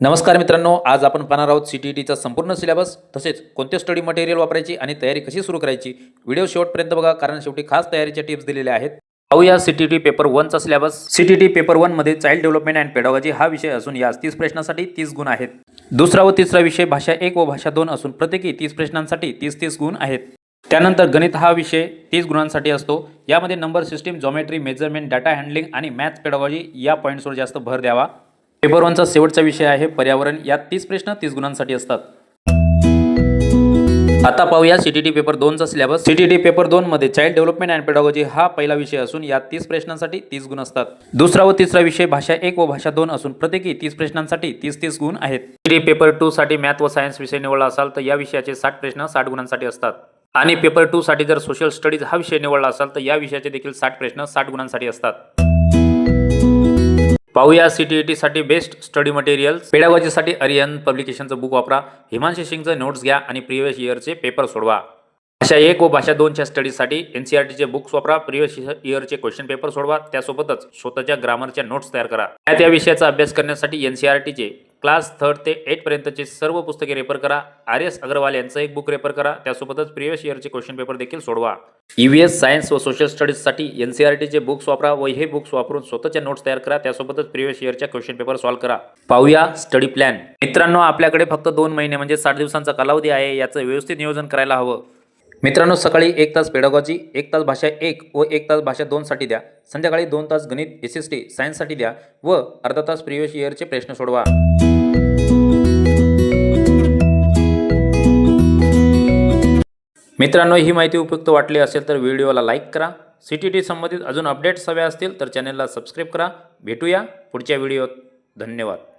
नमस्कार मित्रांनो आज आपण पाहणार आहोत सी टी टीचा संपूर्ण सिलेबस तसेच कोणते स्टडी मटेरियल वापरायची आणि तयारी कशी सुरू करायची. व्हिडिओ शेवटपर्यंत बघा कारण शेवटी खास तयारीच्या टिप्स दिलेल्या आहेत. पाहूया C T T paper वनचा syllabus C T T paper वनमध्ये चाइल्ड डेव्हलपमेंट अँड पेडॉलॉजी हा विषय असून यास तीस प्रश्नांसाठी तीस गुण आहेत. दुसरा व तिसरा विषय भाषा एक व भाषा दोन असून प्रत्येकी तीस प्रश्नांसाठी तीस तीस गुण आहेत. त्यानंतर गणित हा विषय तीस गुणांसाठी असतो. यामध्ये number system geometry measurement data handling आणि मॅथ्स पेडॉलॉजी या पॉईंट्सवर जास्त भर द्यावा. पेपर वनचा शेवटचा विषय आहे पर्यावरण. यात तीस प्रश्न तीस गुणांसाठी असतात. आता पाहूया सी टी टी पेपर दोनचा syllabus C T T paper child development and pedology हा पहिला विषय असून यात तीस प्रश्नांसाठी तीस गुण असतात. दुसरा व तिसरा विषय भाषा एक व भाषा दोन असून प्रत्येकी तीस प्रश्नांसाठी तीस तीस गुण आहेत. सी टी पेपर टू साठी मॅथ व सायन्स विषय निवडला असाल तर या विषयाचे साठ प्रश्न साठ गुणांसाठी असतात. आणि पेपर टू साठी जर सोशल स्टडीज हा विषय निवडला असाल तर या विषयाचे देखील साठ प्रश्न साठ गुणांसाठी असतात. पाहूया सी टी ई टीसाठी बेस्ट स्टडी मटेरियल पेडागॉजीसाठी अरियन पब्लिकेशनचं बुक वापरा. हिमांशी सिंगचं नोट्स घ्या आणि प्रिव्हियस इयरचे पेपर सोडवा. भाषा एक व भाषा दोनच्या स्टडीसाठी एन सी आर टीचे बुक्स वापरा. प्रिव्हियस इयरचे क्वेश्चन पेपर सोडवा. त्यासोबतच स्वतःच्या ग्रामरच्या नोट्स तयार करा. त्या त्या विषयाचा अभ्यास करण्यासाठी एन सी आर टीचे क्लास थर्ड ते एटपर्यंतचे सर्व पुस्तके रेफर करा. आर एस अग्रवाल यांचं एक बुक रेफर करा. त्यासोबतच प्रिवियस इयरचे क्वेश्चन पेपर देखील सोडवा. ई व्ही एस सायन्स व सोशल स्टडीजसाठी एन सी आर टीचे बुक्स वापरा व हे बुक्स वापरून स्वतःच्या नोट्स तयार करा. त्यासोबतच प्रिवियस इयरच्या क्वेश्चन पेपर सॉल्व्ह करा. पाहूया स्टडी प्लॅन मित्रांनो आपल्याकडे फक्त दोन महिने म्हणजे साठ दिवसांचा कालावधी आहे. याचं व्यवस्थित नियोजन करायला हवं. मित्रांनो सकाळी एक तास पेडागॉजी एक तास भाषा एक व एक तास भाषा दोनसाठी द्या. संध्याकाळी दोन तास गणित एस एस टी सायन्ससाठी द्या व अर्धा तास प्रिव्हियस इयरचे प्रश्न सोडवा. मित्रांनो ही माहिती उपयुक्त वाटली असेल तर व्हिडिओला लाईक करा. सी टी टी संबंधित अजून अपडेट्स हव्या असतील तर चॅनलला सबस्क्राईब करा. भेटूया पुढच्या व्हिडिओत धन्यवाद.